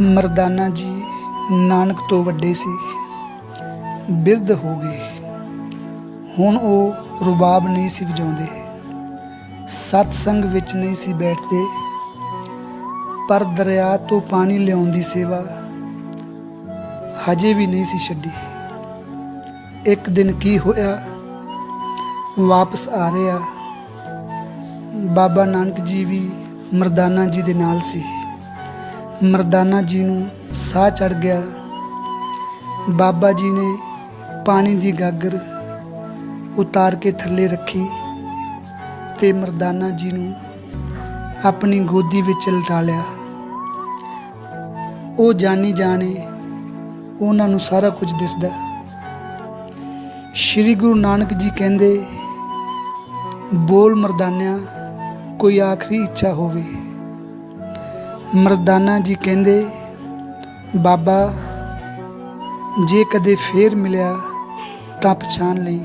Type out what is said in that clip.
ਮਰਦਾਨਾ ਜੀ, ਨਾਨਕ ਤੋਂ ਵੱਡੇ ਸੀ, ਬਿਰਧ ਹੋ ਗਏ। ਹੁਣ ਉਹ ਰੁਬਾਬ ਨਹੀਂ ਸੀ ਵਜਾਉਂਦੇ। ਸਤ ਸੰਗ ਵਿੱਚ ਨਹੀਂ ਸੀ ਬੈਠਦੇ। ਪਰ ਦਰਿਆ ਤੋਂ ਪਾਣੀ ਲਿਆਉਣ ਦੀ ਸੇਵਾ ਹਜੇ ਵੀ ਨਹੀਂ ਸੀ ਛੱਡੀ। ਇੱਕ ਦਿਨ ਕੀ ਹੋਇਆ? ਵਾਪਸ ਆ ਰਿਹਾ। ਬਾਬਾ ਨਾਨਕ ਜੀ ਵੀ ਮਰਦਾਨਾ ਜੀ ਦੇ ਨਾਲ ਸੀ। ਮਰਦਾਨਾ ਜੀ ਨੂੰ ਸਾਹ ਚੜ ਗਿਆ। ਬਾਬਾ ਜੀ ਨੇ ਪਾਣੀ ਦੀ ਗਾਗਰ ਉਤਾਰ ਕੇ ਥੱਲੇ ਰੱਖੀ ਤੇ ਮਰਦਾਨਾ ਜੀ ਨੂੰ ਆਪਣੀ ਗੋਦੀ ਵਿੱਚ ਲਟਾ ਲਿਆ। ਉਹ ਜਾਣੀ ਜਾਣੇ ਉਹਨਾਂ ਨੂੰ ਸਾਰਾ ਕੁਝ ਦਿਸਦਾ। ਸ਼੍ਰੀ ਗੁਰੂ ਨਾਨਕ ਜੀ ਕਹਿੰਦੇ, ਬੋਲ ਮਰਦਾਨਿਆ, ਕੋਈ ਆਖਰੀ ਇੱਛਾ ਹੋਵੇ। ਮਰਦਾਨਾ ਜੀ ਕਹਿੰਦੇ ਬਾਬਾ ਜੇ ਕਦੇ ਫੇਰ ਮਿਲਿਆ ਤਾਂ ਪਛਾਣ ਲਈ।